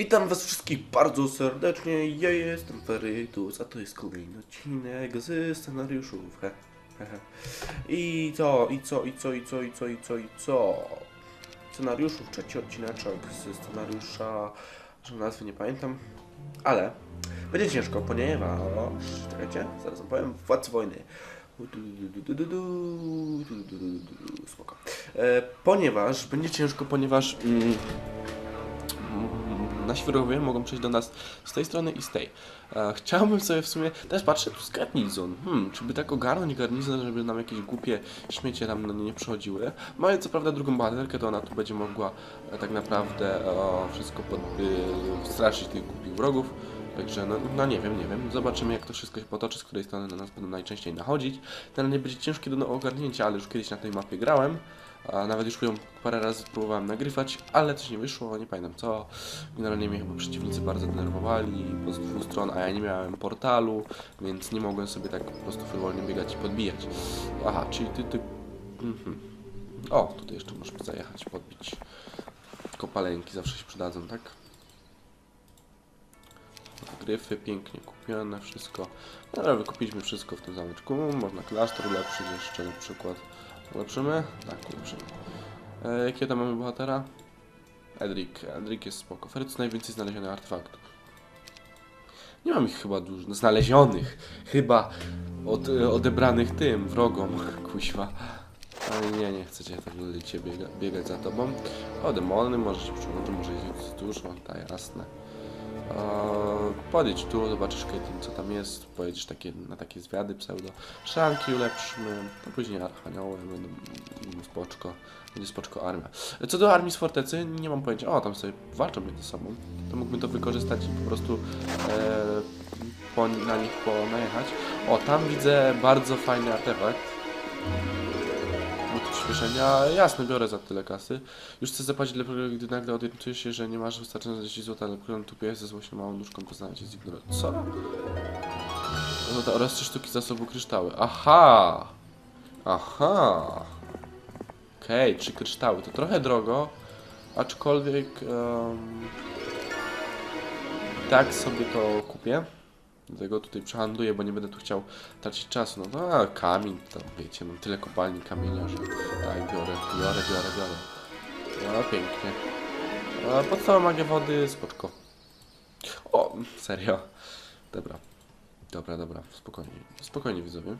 Witam was wszystkich bardzo serdecznie, ja jestem Ferytus, a to jest kolejny odcinek z scenariuszów, he. I co, i co, i co, i co, i co, i co, i co? Scenariuszów, trzeci odcineczek ze scenariusza, że nazwy nie pamiętam, ale będzie ciężko, ponieważ, czekajcie, zaraz wam powiem, Władcy Wojny. Spoko. E, ponieważ, będzie ciężko, ponieważ mm, nasi wrogowie mogą przejść do nas z tej strony i z tej. E, chciałbym sobie w sumie, teraz patrzę, tu jest garnizon. Hmm, czy by tak ogarnąć garnizon, żeby nam jakieś głupie śmiecie tam no, nie przychodziły. Mamy co prawda drugą baterkę, to ona tu będzie mogła e, tak naprawdę e, wszystko pod, e, straszyć tych głupich wrogów. Także no, no nie wiem, nie wiem. Zobaczymy jak to wszystko się potoczy, z której strony na nas będą najczęściej nachodzić. Ten nie będzie ciężki do ogarnięcia, ale już kiedyś na tej mapie grałem. A nawet już ją parę razy próbowałem nagrywać, ale coś nie wyszło, nie pamiętam co. Generalnie mnie chyba przeciwnicy bardzo denerwowali po dwóch stron, a ja nie miałem portalu, więc nie mogłem sobie tak po prostu frywolnie biegać i podbijać. Aha, czyli ty, ty... Mhm. O, tutaj jeszcze możesz zajechać, podbić. Kopaleńki zawsze się przydadzą, tak? Gryfy pięknie kupione, wszystko. Dobra, wykupiliśmy wszystko w tym zameczku. Można klasztor ulepszyć jeszcze na przykład. Ulepszymy? Tak, ulepszymy. E, jakie tam mamy bohatera? Edric. Edric jest spoko. Feryc najwięcej znalezionych artefaktów. Nie mam ich chyba dużo. Znalezionych. Chyba od, e, odebranych tym wrogom. Kuźwa. Ale nie, nie chcecie tak ludzie biega, biegać za tobą. O, demony może się przyłączy, może jest dużo, tak jasne. Podejdź tu, zobaczysz Caitlyn, co tam jest, pojedziesz takie, na takie zwiady pseudo. Szranki ulepszymy, a później archanioły będą będą spoczko, będzie spoczko armia. Co do armii z fortecy, nie mam pojęcia, o tam sobie walczą między sobą, to mógłbym to wykorzystać i po prostu e, po, na nich ponajechać. O, tam widzę bardzo fajny artefakt. Przyspieszenia, jasne, biorę za tyle kasy. Już chcę zapłacić programu, gdy nagle orientujesz się, że nie masz wystarczająco 10 zł, ale program tupie ze złośną małą nóżką, to znajdzie zignorować. Co? No to oraz trzy sztuki zasobu kryształy. Aha! Aha! Okej, trzy kryształy. To trochę drogo, aczkolwiek em, tak sobie to kupię. Dlatego tutaj przehandluję, bo nie będę tu chciał tracić czasu. No, no a kamień, to wiecie, mam tyle kopalni kamienia, że tak, biorę, biorę, biorę, biorę. No, pięknie. A podstawa magia wody, spoczko. O, serio. Dobra. Dobra, dobra, spokojnie. Spokojnie, widzowie.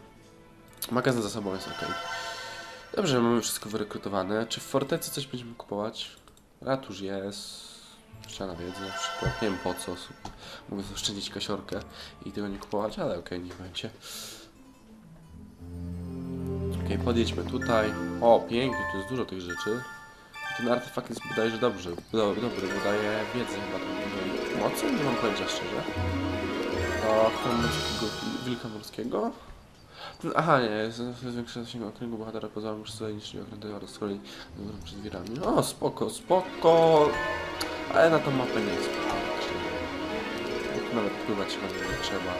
Magazyn za sobą jest ok. Dobrze, mamy wszystko wyrekrutowane. Czy w fortecy coś będziemy kupować? Ratusz jest. Ściana wiedzy na przykład. Nie wiem po co. Mogę oszczędzić kasiorkę i tego nie kupować, ale okej, niech będzie. Okej, podjedźmy tutaj. O, pięknie, tu jest dużo tych rzeczy. Ten artefakt jest bodajże dobrze, do, dobry, bo daje wiedzę chyba tam dużo mocy, nie mam pojęcia szczerze. Chrom morskiego, wilka morskiego. Ten- Aha, nie, zwiększa zasięg okręgu bohatera poza muszę sobie niż okręty oraz z kolei przed wirami. O, spoko, spoko. Ale na tą mapę nie jest spoko, nawet pływać chyba nie trzeba.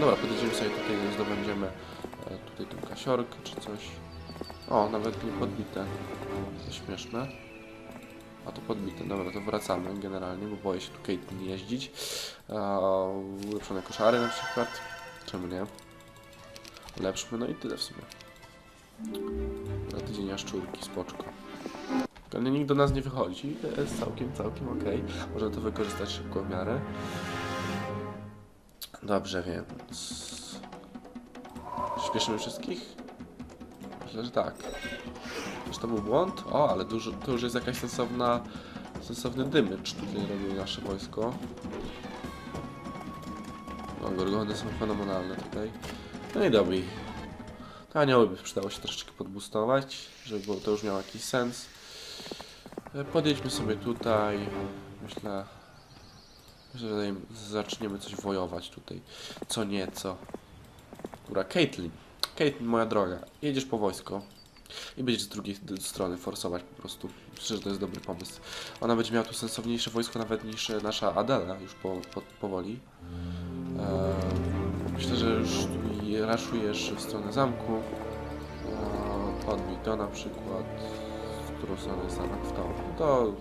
Dobra, podjedziemy sobie tutaj, zdobędziemy e, tutaj tą kasiorkę czy coś. O, nawet nie podbite. To śmieszne. A to podbite, dobra, to wracamy generalnie, bo boję się tu Kate jeździć. A, ulepszone koszary na przykład. Czemu nie? Ulepszmy, no i tyle w sumie. Na tydzień jaszczurki, spoczko. Ale nikt do nas nie wychodzi, jest całkiem, całkiem okej. Można to wykorzystać szybko w miarę. Dobrze, więc... Śpieszymy wszystkich? Myślę, że tak. Czy to był błąd? O, ale dużo, to już jest jakaś sensowna, sensowny dymycz tutaj robi nasze wojsko. No, gorgony są fenomenalne tutaj. No i dobra. To anioły by przydało się troszeczkę podbustować, żeby to już miało jakiś sens. E, Podjedźmy sobie tutaj. Myślę, myślę, że zaczniemy coś wojować tutaj. Co nieco. Dobra, Caitlyn. Caitlyn, moja droga. Jedziesz po wojsko. I będziesz z drugiej strony forsować po prostu. Myślę, że to jest dobry pomysł. Ona będzie miała tu sensowniejsze wojsko nawet niż e, nasza Adela już po, po, powoli. Eee, myślę, że już raszujesz w stronę zamku. Podbij to na przykład. W którą stronę jest zamek w to. To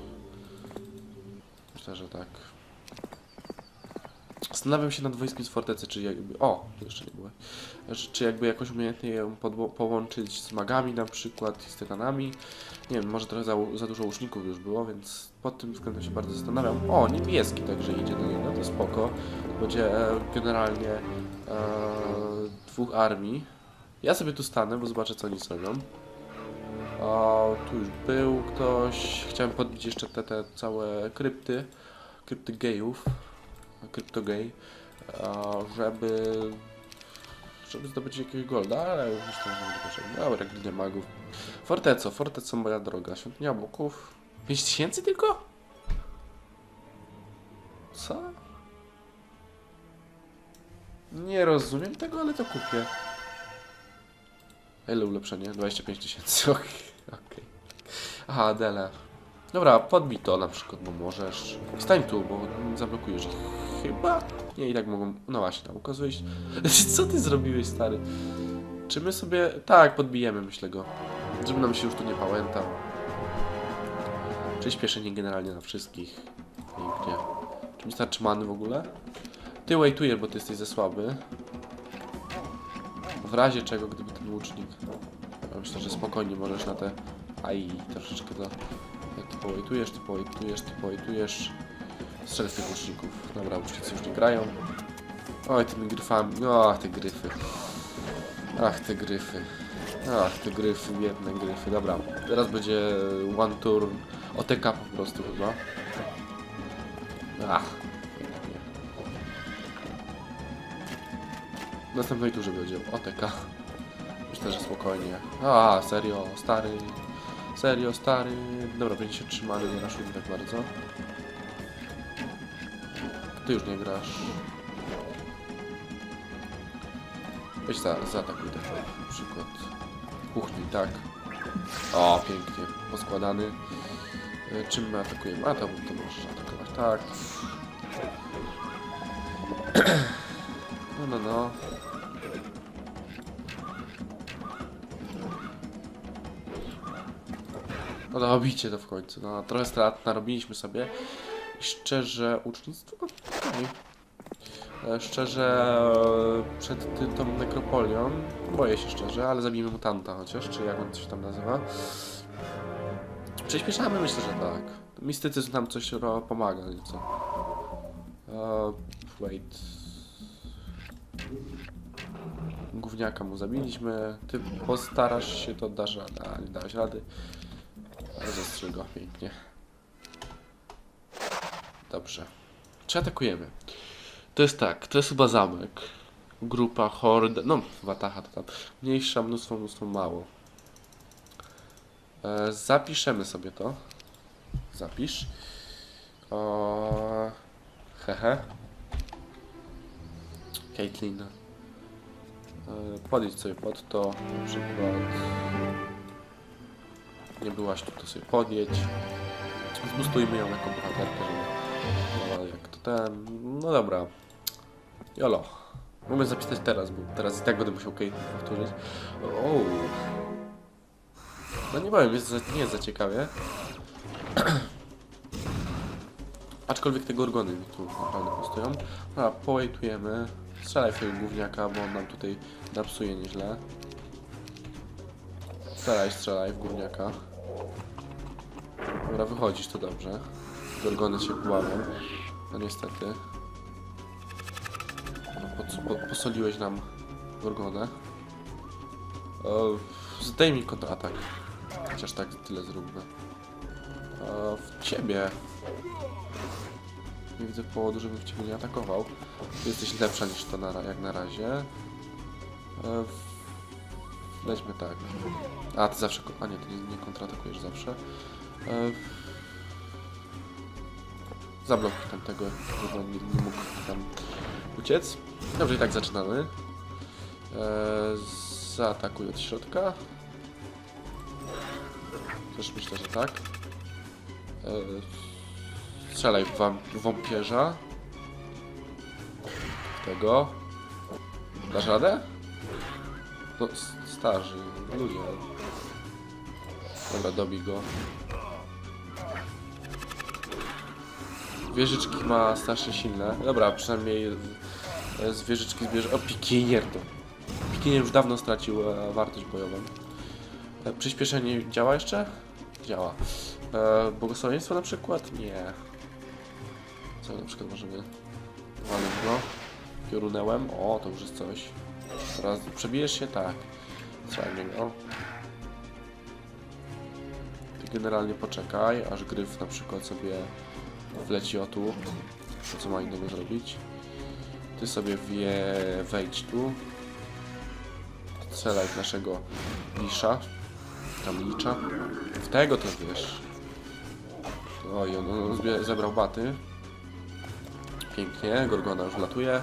Myślę, że tak. Zastanawiam się nad wojskiem z fortecy, czy jakby... O, tu jeszcze nie było. Czy, jakby jakoś umiejętnie ją połączyć z magami na przykład i z tytanami. Nie wiem, może trochę za, za dużo łuczników już było, więc pod tym względem się bardzo zastanawiam. O, niebieski także idzie do niego, to spoko. Będzie e, generalnie e, dwóch armii. Ja sobie tu stanę, bo zobaczę co oni zrobią. O, tu już był ktoś. Chciałem podbić jeszcze te, te całe krypty. Krypty gejów. Kryptogej. Żeby... Żeby zdobyć jakiegoś golda, ale już to nie będzie potrzebne. Dobra, glinia magów. Forteco, Forteco moja droga. Świątynia Boków. 5000 tylko? Co? Nie rozumiem tego, ale to kupię. Ile ulepszenie? 25 tysięcy. Okej. okej. Aha, Adele. Dobra, podbij to na przykład, bo możesz. Stań tu, bo zablokujesz ich. Chyba? Nie, i tak mogą. No właśnie, tam ukazuje się. Co ty zrobiłeś, stary? Czy my sobie. Tak, podbijemy, myślę go. Żeby nam się już tu nie pałętał. Przyspieszenie generalnie na wszystkich. Pięknie. Czy mi starczy many w ogóle? Ty waitujesz, bo ty jesteś za słaby. W razie czego, gdyby ten łucznik... Myślę, że spokojnie możesz na te... Aj, troszeczkę to... Jak ty połejtujesz, ty połejtujesz, ty połejtujesz... Strzel z tych łuczników. Dobra, łucznicy już nie grają. Oj, tymi gryfami... Ach, te gryfy. Ach, te gryfy. Ach, te gryfy, biedne gryfy. Dobra, teraz będzie one turn OTK po prostu chyba. Ach, W następnej turze będzie OTK. Myślę, że spokojnie. A, serio, stary. Serio, stary. Dobra, będzie się trzymany, nie raszujmy tak bardzo. Ty już nie grasz. Weź za, zaatakuj tak na przykład. Kuchni, tak. O, pięknie. Poskładany. E, Czym my atakujemy? A, to, to możesz atakować. Tak. No, no, no. No dobicie to w końcu. No, trochę strat narobiliśmy sobie. I szczerze, ucznictwo? Okej. E, Szczerze, przed ty, tą nekropolią, boję się szczerze, ale zabijmy mutanta chociaż, czy jak on się tam nazywa. Przyspieszamy, myślę, że tak. Mistycyzm nam coś pomaga nieco. E, wait. Gówniaka mu zabiliśmy. Ty postarasz się, to dasz radę. A, nie dałeś rady. Ale zastrzel go, pięknie. Dobrze. Czy atakujemy? To jest tak, to jest chyba zamek. Grupa, horda, no wataha to tam. Mniejsza, mnóstwo, mnóstwo, mało. E, zapiszemy sobie to. Zapisz. O, hehe. Caitlin. E, podjedź sobie pod to, na przykład. Nie byłaś tu, to sobie podjedź. Zbustujmy ją jako bohaterkę, żeby była jak to ten. No dobra. Jolo. Mogę zapisać teraz, bo teraz i tak będę musiał Caitlyn powtórzyć. O. No nie powiem, jest za, nie jest za ciekawie. Aczkolwiek te gorgony mi tu naprawdę postoją. A, połejtujemy. Strzelaj w gówniaka, bo on nam tutaj napsuje nieźle. Strzelaj, strzelaj w gówniaka. Dobra, wychodzisz, to dobrze. Gorgony się pławią. No niestety. No, pod, pod, posoliłeś nam Gorgonę. E, zdejmij kontratak. Chociaż tak tyle zróbmy. E, w ciebie. Nie widzę powodu, żebym w nie atakował. Jesteś lepsza niż to na, jak na razie. E, Lećmy tak. A, ty zawsze... A nie, ty nie, kontratakujesz zawsze. E, Zablokuj tamtego, żeby on nie, nie mógł tam uciec. Dobrze, i tak zaczynamy. E, zaatakuj od środka. Też myślę, że tak. Strzelaj wam, wąpierza. Tego. Dasz radę? No, starzy, ludzie. Dobra, dobij go. Wieżyczki ma strasznie silne. Dobra, przynajmniej e, z wieżyczki zbierze... O, pikinier to. Pikinier już dawno stracił e, wartość bojową. E, przyspieszenie działa jeszcze? Działa. E, błogosławieństwo na przykład? Nie. Co na przykład możemy... Walnąć go. Piorunełem. O, to już jest coś. Teraz przebijesz się? Tak. Trzeba niego. Ty generalnie poczekaj, aż gryf na przykład sobie wleci o tu. To co ma innego zrobić? Ty sobie wie, wejdź tu. W naszego lisza. Tam licza. W tego to wiesz. Oj, on, on zebrał baty. Pięknie, Gorgona już latuje.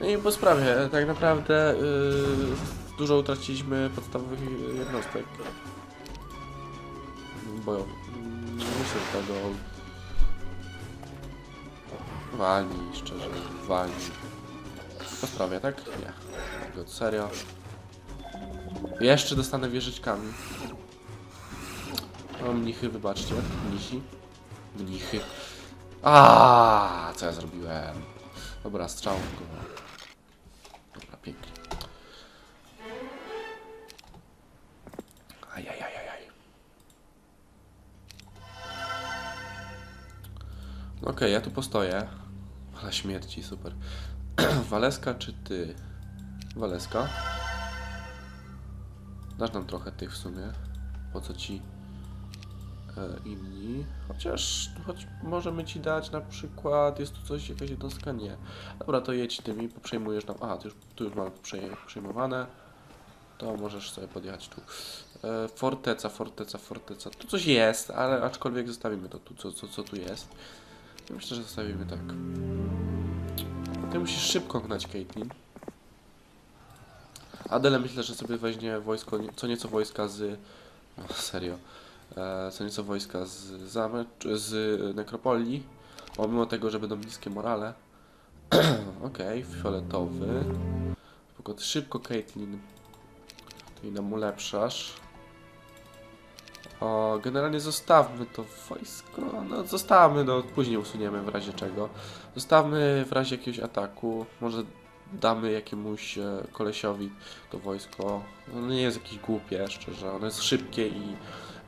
No i po sprawie, tak naprawdę yy, dużo utraciliśmy podstawowych jednostek. Mm, Myślę, że tego walni, szczerze, walni. Po sprawie, tak? Nie. Tego serio. Jeszcze dostanę wieżyczkami. O, mnichy, wybaczcie. Mnichi. Mnichy. A, co ja zrobiłem? Dobra, strzał go. Dobra, pięknie. Ajajajajaj. No Okej, ja tu postoję. Ale śmierci, super. Waleska czy ty? Waleska. Dasz nam trochę tych w sumie. Po co ci inni? Chociaż choć możemy ci dać na przykład, jest tu coś, jakaś jednostka? Nie. Dobra, to jedź tymi, poprzejmujesz nam. Aha, tu już, tu już mamy przejmowane. To możesz sobie podjechać tu. E, forteca, forteca, forteca. Tu coś jest, ale aczkolwiek zostawimy to tu, co, co, co tu jest. Myślę, że zostawimy tak. Ty musisz szybko gnać Caitlyn. Adele myślę, że sobie weźmie wojsko, co nieco wojska z... No, serio. E, co nieco wojska z zamek, z nekropolii. Pomimo tego, że będą niskie morale. Okej, fioletowy. Spoko, szybko Caitlyn. Ty nam ulepszasz. O, generalnie zostawmy to wojsko. No, zostawmy, no później usuniemy w razie czego. Zostawmy w razie jakiegoś ataku. Może damy jakiemuś e, kolesiowi to wojsko. Ono nie jest jakieś głupie, szczerze. Ono jest szybkie i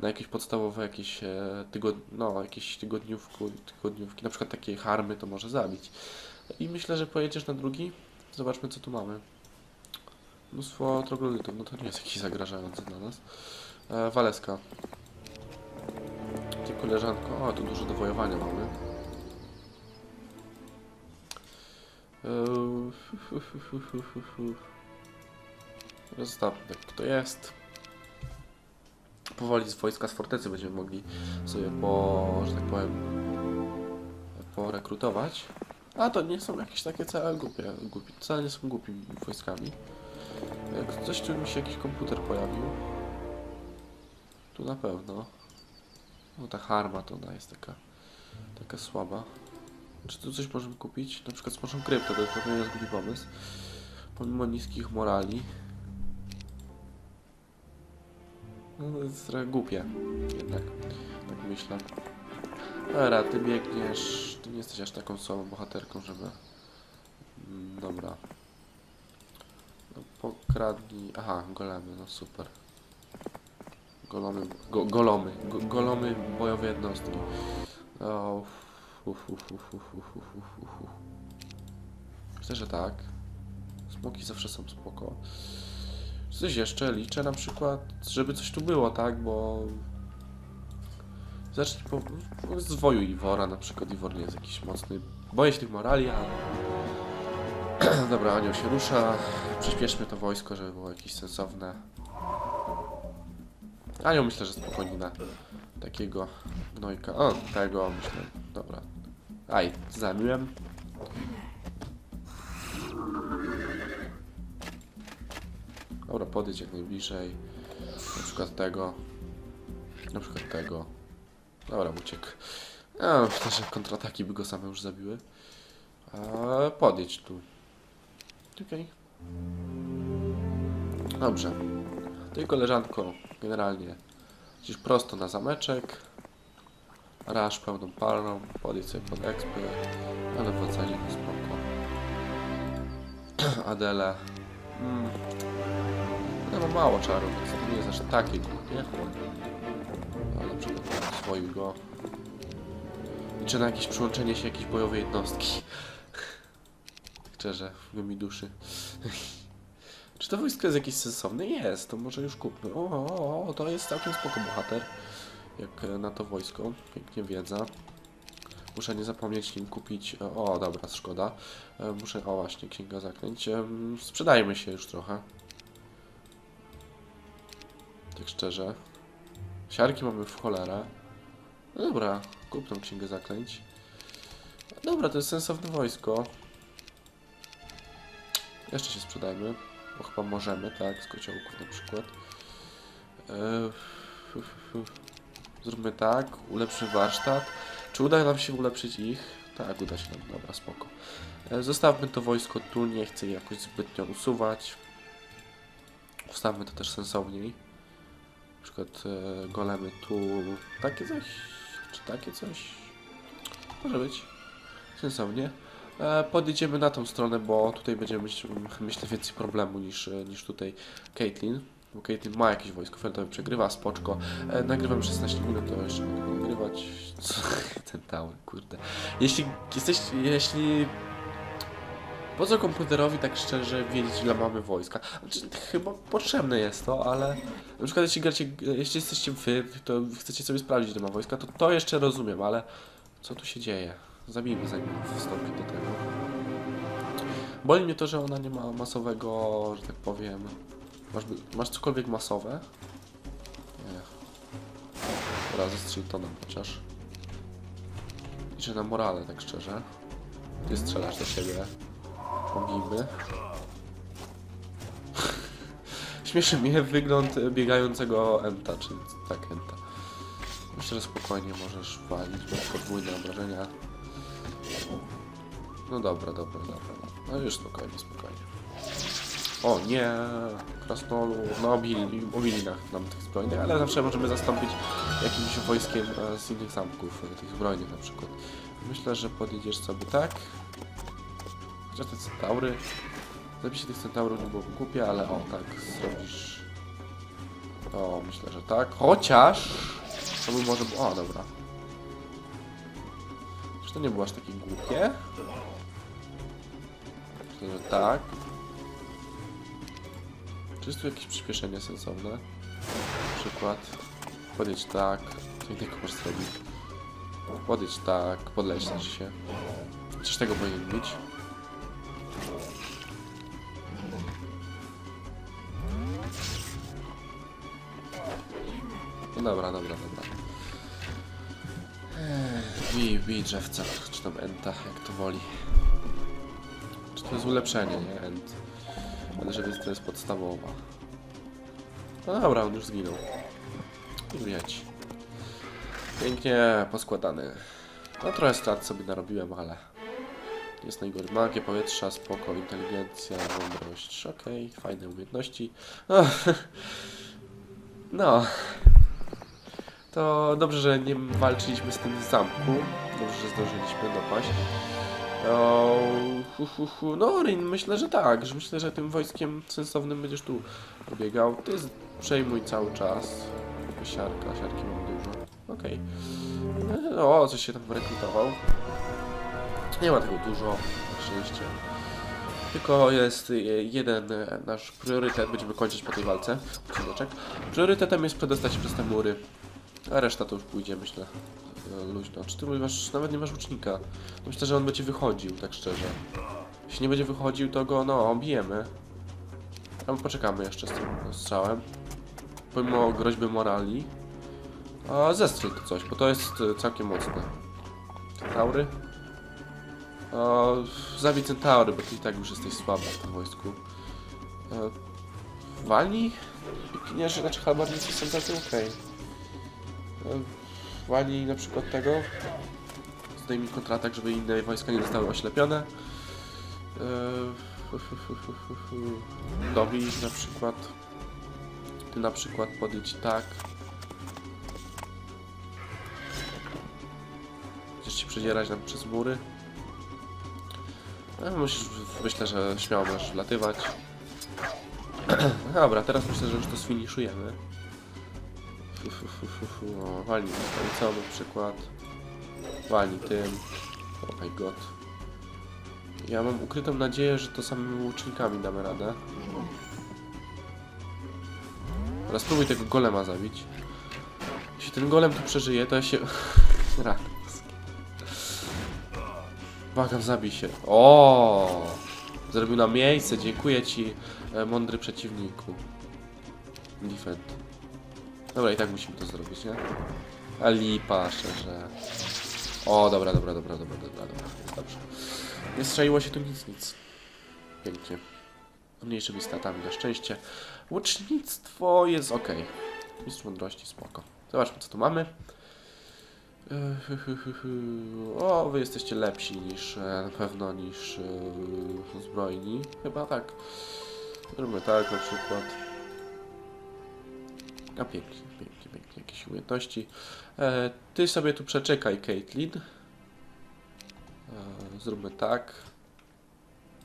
na jakieś podstawowe jakieś, e, tygod... no, jakieś tygodniówku, tygodniówki, na przykład takie harmy to może zabić. I myślę, że pojedziesz na drugi. Zobaczmy co tu mamy. Mnóstwo troglodytów, no to nie jest jakiś zagrażający dla nas. E, Waleska. Ty koleżanko, o tu dużo do wojowania mamy. Fu. Zostawmy tak, kto jest. Powoli z wojska z fortecy będziemy mogli sobie po, że tak powiem, porekrutować. A to nie są jakieś takie całe głupie, głupie wcale nie są głupimi wojskami. Coś tu mi się jakiś komputer pojawił. Tu na pewno. No ta harma to ona jest taka, taka słaba. Czy tu coś możemy kupić? Na przykład smoczą krypto, to, to nie jest głupi pomysł. Pomimo niskich morali. No to jest trochę głupie. Jednak. Tak myślę. Dobra, ty biegniesz. Ty nie jesteś aż taką słabą bohaterką, żeby... Mm, Dobra. No, pokradnij... Aha, golemy, no super. Golomy, go, golomy, go, golomy bojowe jednostki. Uf, uf, uf, uf, uf, uf, uf, uf. Myślę, że tak. Smoki zawsze są spoko. Coś jeszcze liczę na przykład, żeby coś tu było, tak, bo... Zacznij po... po zwoju Iwora na przykład. Iwor nie jest jakiś mocny. Boję się tych morali, ale... Dobra, anioł się rusza. Przyspieszmy to wojsko, żeby było jakieś sensowne. Anioł myślę, że spokojnie na takiego gnojka. O, tego myślę. Dobra. Aj, zamiłem. Dobra, podejdź jak najbliżej. Na przykład tego. Na przykład tego. Dobra, uciekł. Ja myślę, że kontrataki by go same już zabiły. A, tu. Okej. Dobrze. Ty koleżanko, generalnie gdzieś prosto na zameczek. Rasz pełną parą, podjedź sobie pod expy, ale w ocenie to spoko. Adele. Mm. No ma mało czaru, więc to nie jest aż takie głupie. Ale przykład oswoił go. Liczę na jakieś przyłączenie się jakiejś bojowej jednostki. Szczerze, w głębi duszy. Czy to wojsko jest jakieś sensowne? Jest, to może już kupmy. O, o, o, to jest całkiem spoko bohater. Jak e, na to wojsko. Pięknie wiedza. Muszę nie zapomnieć nim kupić. O, dobra, szkoda. E, Muszę. O, właśnie, księga zaklęć. Em, Sprzedajmy się już trochę. Tak szczerze. Siarki mamy w cholerę. No dobra, kup tą księgę zaklęć. Dobra, to jest sensowne wojsko. Jeszcze się sprzedajmy. Bo chyba możemy, tak? Z kociołków na przykład. Eee. Zróbmy tak, ulepszymy warsztat. Czy uda nam się ulepszyć ich? Tak, uda się nam, dobra, spoko. E, Zostawmy to wojsko tu, nie chcę je jakoś zbytnio usuwać. Ustawmy to też sensowniej. Na przykład e, golemy tu, takie coś, czy takie coś? Może być. Sensownie. E, podjedziemy na tą stronę, bo tutaj będziemy mieć, myślę, więcej problemu niż, niż tutaj Caitlyn. Bo Caitlyn ma jakieś wojsko fioletowe, przegrywa, spoczko. E, nagrywam 16 minut, to jeszcze mogę nagrywać. Co? Ten tower, kurde. Jeśli jesteś, jeśli... Po co komputerowi tak szczerze wiedzieć ile mamy wojska? Znaczy, chyba potrzebne jest to, ale na przykład jeśli gracie, jeśli jesteście wy, to chcecie sobie sprawdzić ile ma wojska, to to jeszcze rozumiem, ale co tu się dzieje? Zabijmy zanim wstąpi do tego. Boli mnie to, że ona nie ma masowego, że tak powiem. Masz, masz cokolwiek masowe? Nie. Dobra, zestrzel to nam chociaż. Liczę na morale, tak szczerze. Ty strzelasz do siebie. Pomijmy. Śmieszy mnie wygląd biegającego Enta, czy tak Enta. Myślę, że spokojnie możesz walić, bo podwójne obrażenia. No dobra, dobra, dobra. dobra. No już spokojnie, spokojnie. O nie, krasnolu, no obili, obili na, nam tych zbrojnych, ale zawsze możemy zastąpić jakimś wojskiem e, z innych zamków, e, tych zbrojnych na przykład. Myślę, że podjedziesz sobie tak. Chociaż te centaury, zabicie tych centaurów nie było głupie, ale o tak, zrobisz... O, myślę, że tak. Chociaż... To by może... O, dobra. Czy to nie było aż takie głupie? Myślę, że tak. Czy jest tu jakieś przyspieszenie sensowne? Na przykład podjedź tak, co innego możesz zrobić. Podjedź tak, podleć znaczy się. Coś tego powinien być. No dobra, dobra, dobra. Ech, Bij, bij drzewca, czy tam enta, jak to woli. Czy to jest ulepszenie, nie? Ent. Ale żeby to jest podstawowa. No dobra, on już zginął. I. Pięknie poskładany. No trochę strat sobie narobiłem, ale... Jest najgorzej. Magia powietrza, spoko, inteligencja, mądrość. Okej, fajne umiejętności. No. no. To dobrze, że nie walczyliśmy z tym w zamku. Dobrze, że zdążyliśmy dopaść. O, hu, hu, hu. No, Rin, myślę, że tak. Że myślę, że tym wojskiem sensownym będziesz tu pobiegał. Ty przejmuj cały czas. Siarka, siarki mam dużo. Okej. No, o, coś się tam rekrutował. Nie ma tego dużo, na szczęście. Tylko jest e, jeden e, nasz priorytet, będziemy kończyć po tej walce. Priorytetem jest przedostać się przez te mury. A reszta to już pójdzie, myślę. e, Luźno. Czy ty masz, nawet nie masz łucznika? Myślę, że on będzie wychodził, tak szczerze. Jeśli nie będzie wychodził, to go, no, obijemy. A my poczekamy jeszcze z tym strzałem. Pomimo groźby morali. A zestrzel to coś, bo to jest e, całkiem mocne. Centaury? O, zabij centaury, bo ty i tak już jesteś słaba w tym wojsku. E, Wali? Pikinierzy, znaczy halbarnicy są tacy okej. E, Wali na przykład tego. Zdejmij kontratak, żeby inne wojska nie zostały oślepione. E. Dobij na przykład. Ty na przykład podjedź tak. przedzierać nam przez mury. No, musisz, myślę, że śmiało możesz latywać. Dobra, teraz myślę, że już to sfiniszujemy. Fu, fu, fu, fu, fu. O, walnij co na przykład. Walnij tym. Oh my god. Ja mam ukrytą nadzieję, że to samymi łucznikami damy radę. Teraz spróbuj tego golema zabić. Jeśli ten golem tu przeżyje, to ja się... Boskie. Błagam, zabij się. O! Zrobił nam miejsce, dziękuję ci, e, mądry przeciwniku. Defend. Dobra, i tak musimy to zrobić, nie? A lipa, szczerze. O, dobra, dobra, dobra, dobra, dobra, dobra, jest dobrze. Nie strzeliło się tu nic, nic. Pięknie. Mniejszymi statami, na szczęście. Łucznictwo jest ok. Mistrz mądrości, spoko. Zobaczmy, co tu mamy. O, wy jesteście lepsi niż, e, na pewno, niż e, zbrojni. Chyba tak. Zróbmy tak na przykład. A pięknie, pięknie, pięknie. Jakieś umiejętności. E, ty sobie tu przeczekaj, Caitlin. E, zróbmy tak.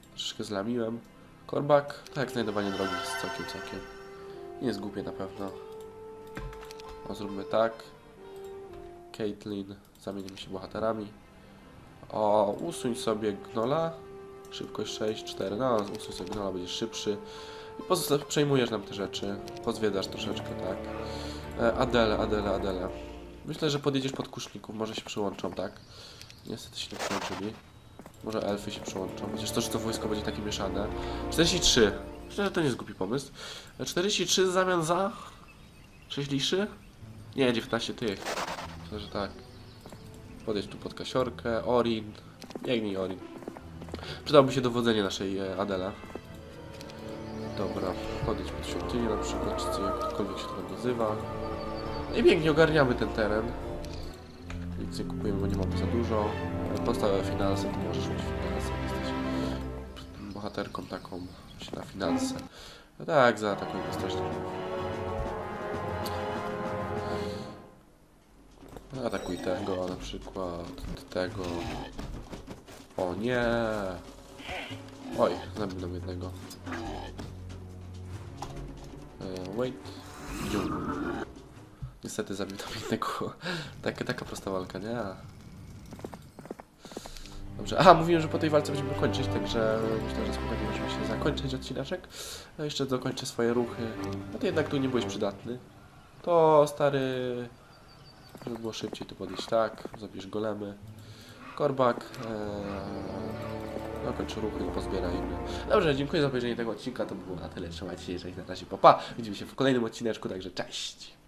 Troszeczkę zlamiłem. Korbak. Tak, znajdowanie drogi jest całkiem, całkiem. Nie jest głupie na pewno. O, zróbmy tak. Caitlin. Zamienimy się bohaterami. O, usuń sobie Gnola. Szybkość 6, 4. No, usuń sobie Gnola, będziesz szybszy. I pozosta- przejmujesz nam te rzeczy. Pozwiedzasz troszeczkę, tak. E, Adele, Adele, Adele. Myślę, że podjedziesz pod kuszników. Może się przyłączą, tak? Niestety się nie przyłączyli. Może elfy się przyłączą. Chociaż to, że to wojsko będzie takie mieszane. 43. Myślę, że to nie jest głupi pomysł. E, 43 w zamian za... 6 liszy? Nie, 19 tych. Myślę, że tak. Podjedź tu pod kasiorkę. Orin. Biegnij, Orin. Przydałoby się dowodzenie naszej e, Adela. Dobra, podjedź pod świątynię na przykład, czy co, jakkolwiek się to nazywa. No I pięknie ogarniamy ten teren. Nic nie kupujemy, bo nie mamy za dużo. Podstawę finanse, to możesz mieć finanse. Jesteś bohaterką taką się na finanse. No tak, za taką jesteś. Atakuj tego na przykład, tego. O nie! Oj, zabił nam jednego. E, wait. Niestety zabił tam jednego. Taka, taka prosta walka, nie? Dobrze. Aha, mówiłem, że po tej walce będziemy kończyć, także myślę, że spokojnie możemy się zakończyć odcineczek. A jeszcze dokończę swoje ruchy. A ty jednak tu nie byłeś przydatny. To stary... Żeby było szybciej tu podejść tak, zabierz golemy. Korbak. Eee, dokończ ruchy i pozbieraj inne. Dobrze, dziękuję za obejrzenie tego odcinka. To było na tyle. Trzymajcie się, cześć, na razie, papa. Widzimy się w kolejnym odcineczku, także cześć.